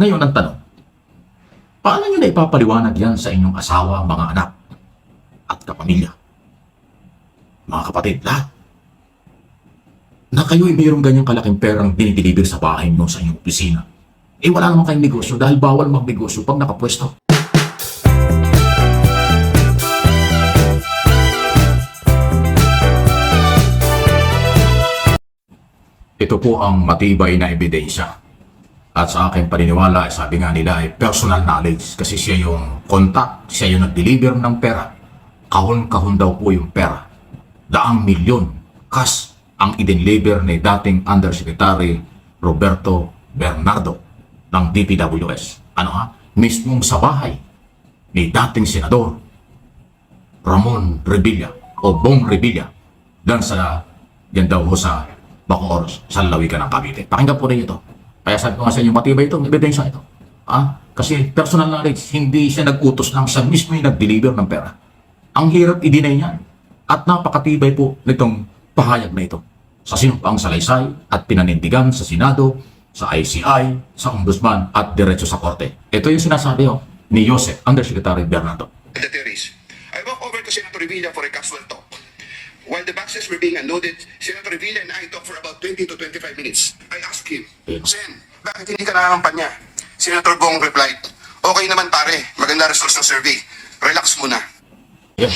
Ngayon ang tanong, paano nyo na ipapaliwanag yan sa inyong asawa, mga anak, at kapamilya? Mga kapatid, lahat. Na kayo'y mayroong ganyang kalaking perang dinideliver sa bahay nyo sa inyong opisina. Eh wala naman kayong negosyo dahil bawal magnegosyo pag nakapwesto. Ito po ang matibay na ebidensya. At sa aking paniniwala, sabi nga nila ay personal knowledge kasi siya yung contact, siya yung nag-deliver ng pera. Kahon-kahon daw po yung pera. Daang milyon cash ang i-deliver ni dating Undersecretary Roberto Bernardo ng DPWS. Ano ha? Mismong sa bahay ni dating Senador Ramon Revilla o Bong Revilla dan sa yan daw ho sa Bacoor, sa Lalawigan ng Cavite. Pakinggan po rin ito. Kaya sabi ko nga sa inyo, matibay ito, ebidensya ito. Ah, kasi personal knowledge, hindi siya nag-utos lang, siya mismo yung nag-deliver ng pera. Ang hirap i-deny niyan. At napakatibay po nitong pahayag na ito. Sa sinumpang salaysay at pinanindigan sa Senado, sa ICI, sa Ombudsman at diretso sa Korte. Ito yung sinasabi ho, ni Joseph, Undersecretary Bernardo. dignitaries. I walk over to Senator Revilla for a casual talk. While the boxes were being unloaded, Senator Revilla and I talked for about 20 to 25 minutes. I asked him, Sen, bakit hindi ka nakampanya? Senator Bong replied, Okay naman pare, maganda results ng survey. Relax muna. Yan.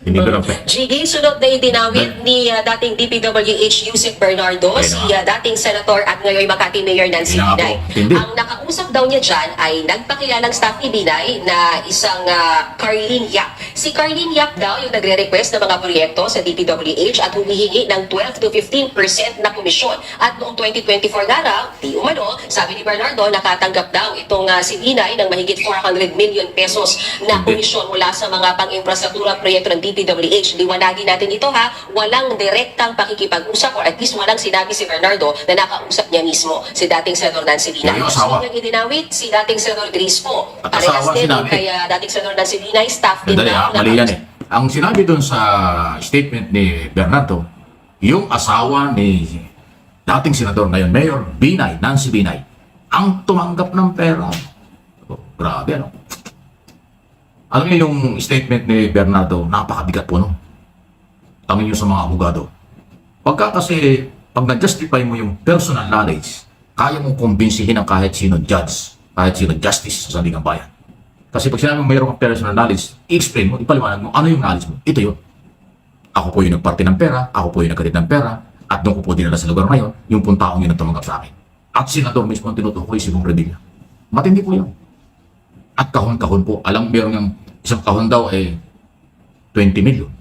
Hindi ko lang pe. Gigi, sunod na idinawit ni uh, dating DPWH Yusek Bernardo, Ayun si na. uh, dating Senator at ngayon Makati Mayor Nancy Ayun na Binay. Hindi. Ang nakausap daw niya dyan ay nagpakilalang staff ni Binay na isang uh, Carlene Yap. Si Carlene Yap daw yung nagre-request ng mga proyekto sa DPWH at humihingi ng 12 to 15% na komisyon. At noong 2024 nga raw, di umano, sabi ni Bernardo, nakatanggap daw itong uh, si Binay ng mahigit 400 million pesos na komisyon mula sa mga pang-infrastruktura proyekto ng DPWH. Liwanagin natin ito ha, walang direktang pakikipag-usap or at least walang sinabi si Bernardo na nakausap niya mismo si dating Senador Nancy Binay. Yung asawa. Yung idinawit, si dating Senador Grace po. At Parehas asawa din sinabi. kay ah, dating Senador Nancy Binay, staff din ha, na- mali yan eh. Ang sinabi doon sa statement ni Bernardo, yung asawa ni dating senador ngayon, Mayor Binay, Nancy Binay, ang tumanggap ng pera. Oh, grabe ano. Alam niyo yung statement ni Bernardo, napakabigat po no. Tangin niyo sa mga abogado. Pagka kasi, pag na-justify mo yung personal knowledge, kaya mong kumbinsihin ang kahit sino judge, kahit sino justice sa saligang bayan. Kasi pag sinabi mo mayroong kang personal knowledge, i-explain mo, ipaliwanag mo, ano yung knowledge mo? Ito yun. Ako po yung nagparte ng pera, ako po yung nagkalit ng pera, at doon ko po dinala sa lugar na yun, yung pong taong yun ang tumanggap sa akin. At senador mismo ang tinutukoy si Bong Revilla. Matindi po yun. At kahon-kahon po, alam, meron yung isang kahon daw eh 20 million.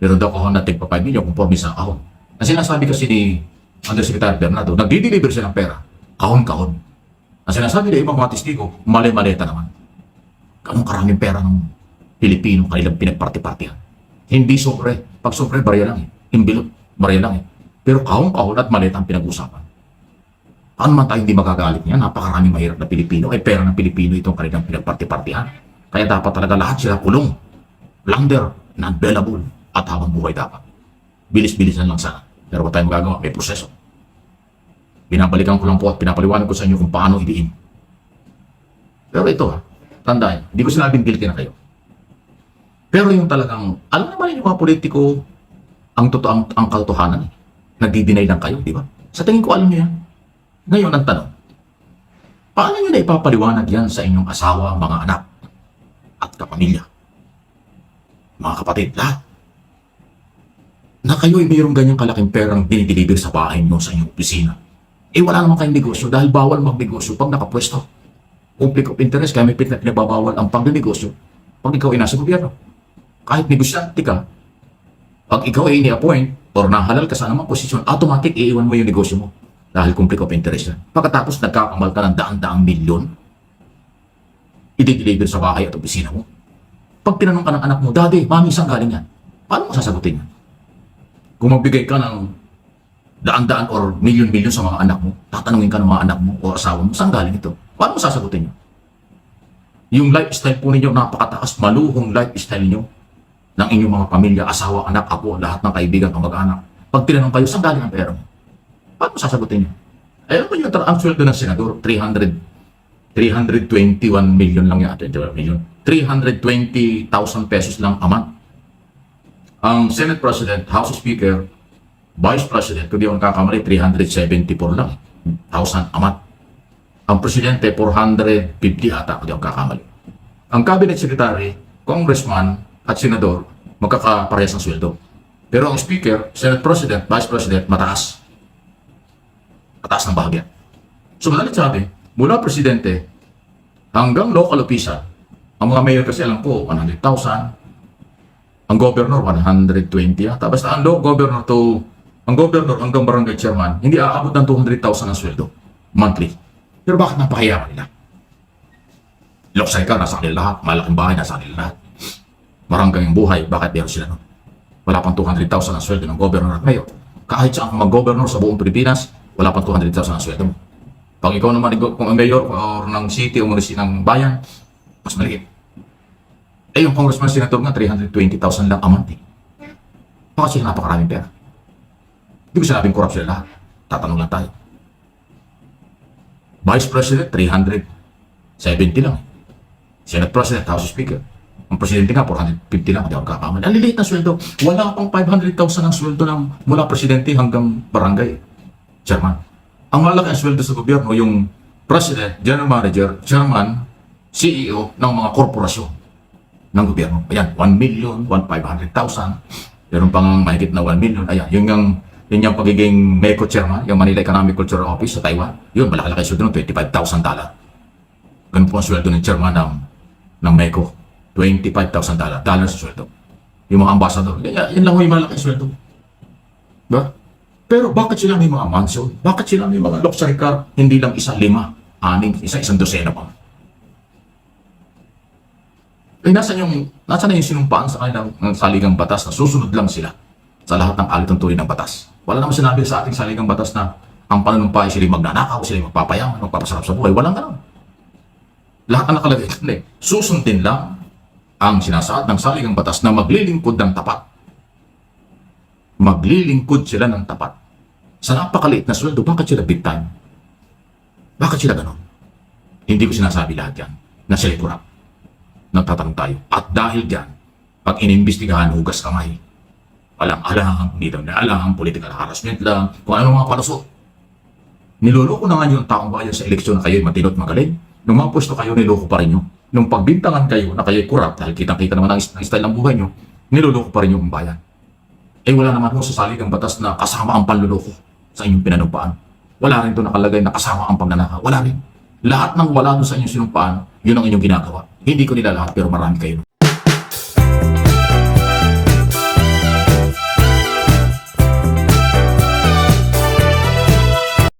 Meron daw kahon na tigpa 5 million conforme sa kahon. Ang sinasabi kasi ni Undersecretary Bernardo, nagdi-deliver siya ng pera, kahon-kahon. Ang sinasabi ng ibang mga testigo, mali-maleta naman. Ganong karaming pera ng Pilipino kanilang pinagparti-partihan. Hindi sobre. Pag sobre, barya lang eh. Imbilot, barya lang eh. Pero kahon-kahon at maleta ang pinag-usapan. Paano man tayo hindi magagalit niya? Napakaraming mahirap na Pilipino. Ay pera ng Pilipino itong kanilang pinagparti-partihan. Kaya dapat talaga lahat sila kulong. Lander, non-bailable, at habang buhay dapat. Bilis-bilisan lang sana. Pero wala tayong magagawa, may proseso. Binabalikan ko lang po at pinapaliwanag ko sa inyo kung paano idiin. Pero ito ha, tandaan, hindi ko sinabing guilty na kayo. Pero yung talagang, alam naman yung mga politiko, ang totoo, ang, ang katotohanan eh. Nagdi-deny lang kayo, di ba? Sa tingin ko, alam nyo yan. Ngayon, ang paano nyo na ipapaliwanag yan sa inyong asawa, mga anak, at kapamilya? Mga kapatid, lahat. Na kayo ay mayroong ganyang kalaking perang dinideliver sa bahay nyo sa inyong opisina. Eh wala naman kayong negosyo dahil bawal magnegosyo pag nakapwesto. Conflict of interest, kaya may pin- pinababawal ang pangnegosyo pag ikaw ay nasa gobyerno. Kahit negosyante ka, pag ikaw ay ini-appoint or nahalal ka sa anumang posisyon, automatic iiwan mo yung negosyo mo. Dahil conflict of interest yan. Pagkatapos nagkakamal ka ng daan-daang milyon, i-deliver sa bahay at opisina mo. Pag tinanong ka ng anak mo, Daddy, Mami, saan galing yan? Paano mo sasagutin yan? Kung magbigay ka ng daan-daan or milyon-milyon sa mga anak mo, tatanungin ka ng mga anak mo o asawa mo, saan galing ito? Paano mo sasagutin yun? Yung lifestyle po ninyo, napakataas, maluhong lifestyle nyo ng inyong mga pamilya, asawa, anak, apo, lahat ng kaibigan, kamag-anak. Pag tinanong kayo, saan galing ang pera mo? Paano sasagutin nyo? Eh, alam mo yung ang sweldo ng senador, 300 321 million lang yata, 21 million. 320,000 pesos lang a month. Ang Senate President, House Speaker, Vice President, kung di ako nakakamali, 374 lang. 1,000 a month. Ang Presidente, 450 ata, kung di ako nakakamali. Ang Cabinet Secretary, Congressman, at Senador, magkakaparehas ng sweldo. Pero ang Speaker, Senate President, Vice President, mataas. Mataas ng bahagya. So madalit sabi, mula Presidente hanggang local official, ang mga mayor kasi alam ko, 100,000, ang governor 120 yata. Basta ang governor to ang governor hanggang barangay chairman, hindi aabot ng 200,000 ang sweldo monthly. Pero bakit napakayaman nila? Loksay ka, nasa kanila lahat. Malaking bahay, nasa kanila lahat. Maranggang yung buhay, bakit meron sila nun? Wala pang 200,000 ang sweldo ng governor at mayor. Kahit saan mag-governor sa buong Pilipinas, wala pang 200,000 ang sweldo mo. Pag ikaw naman, kung ang mayor or ng city o ng bayan, mas maliit. Eh, yung congressman senator nga, 320,000 lang a month eh. Baka sila napakaraming pera. Hindi ko sinabing corrupt lahat. Tatanong lang tayo. Vice President, 370 lang. Senate President, House Speaker. Ang Presidente nga, 450 lang. Hindi ako kakamali. Ang liliit na sweldo. Wala pang 500,000 ang sweldo ng mula Presidente hanggang barangay. Chairman. Ang malaki ang sweldo sa gobyerno, yung President, General Manager, Chairman, CEO ng mga korporasyon ng gobyerno. Ayan, 1 million, 1,500,000. Meron pang mahigit na 1 million. Ayan, yun yung, yun yung pagiging MECO chairman, yung Manila Economic Cultural Office sa Taiwan. Yun, malaki-laki sweldo ng 25,000 dollar. Ganun po ang sweldo ng chairman ng, ng MECO. 25,000 dollar. Dollar sa sweldo. Yung mga ambassador. Yan, yan lang yung malaki sweldo. Diba? Pero bakit sila may mga mansion? Bakit sila may mga luxury car? Hindi lang isa, lima, anim, isa, isang dosena pa. Eh, nasa yung, nasa na yung sinumpaan sa kanilang ng saligang batas na susunod lang sila sa lahat ng alit ng batas. Wala naman sinabi sa ating saligang batas na ang panunumpa ay sila magnanakaw, sila magpapayaman, magpapasarap sa buhay. Walang ganun. Lahat ang nakalagay doon. Susundin lang ang sinasaad ng saligang batas na maglilingkod ng tapat. Maglilingkod sila ng tapat. Sa napakaliit na sweldo, bakit sila big time? Bakit sila ganun? Hindi ko sinasabi lahat yan na sila corrupt nagtatanong tayo. At dahil dyan, pag inimbestigahan, hugas kamay. Walang alam, hindi daw alam, political harassment lang, kung ano mga palusot. Niloloko na nga yung taong bayan sa eleksyon na kayo'y matinot magaling. Nung mga pwesto kayo, niloko pa rin nyo. Nung pagbintangan kayo na kayo'y corrupt, dahil kitang-kita naman ang style ng buhay nyo, niloloko pa rin yung bayan. Eh wala naman ho sa saligang batas na kasama ang panluloko sa inyong pinanumpaan. Wala rin doon nakalagay na kasama ang pagnanakaw. Wala rin. Lahat ng wala doon sa inyong sinumpaan, yun ang inyong ginagawa. Hindi ko nila lahat pero marami kayo.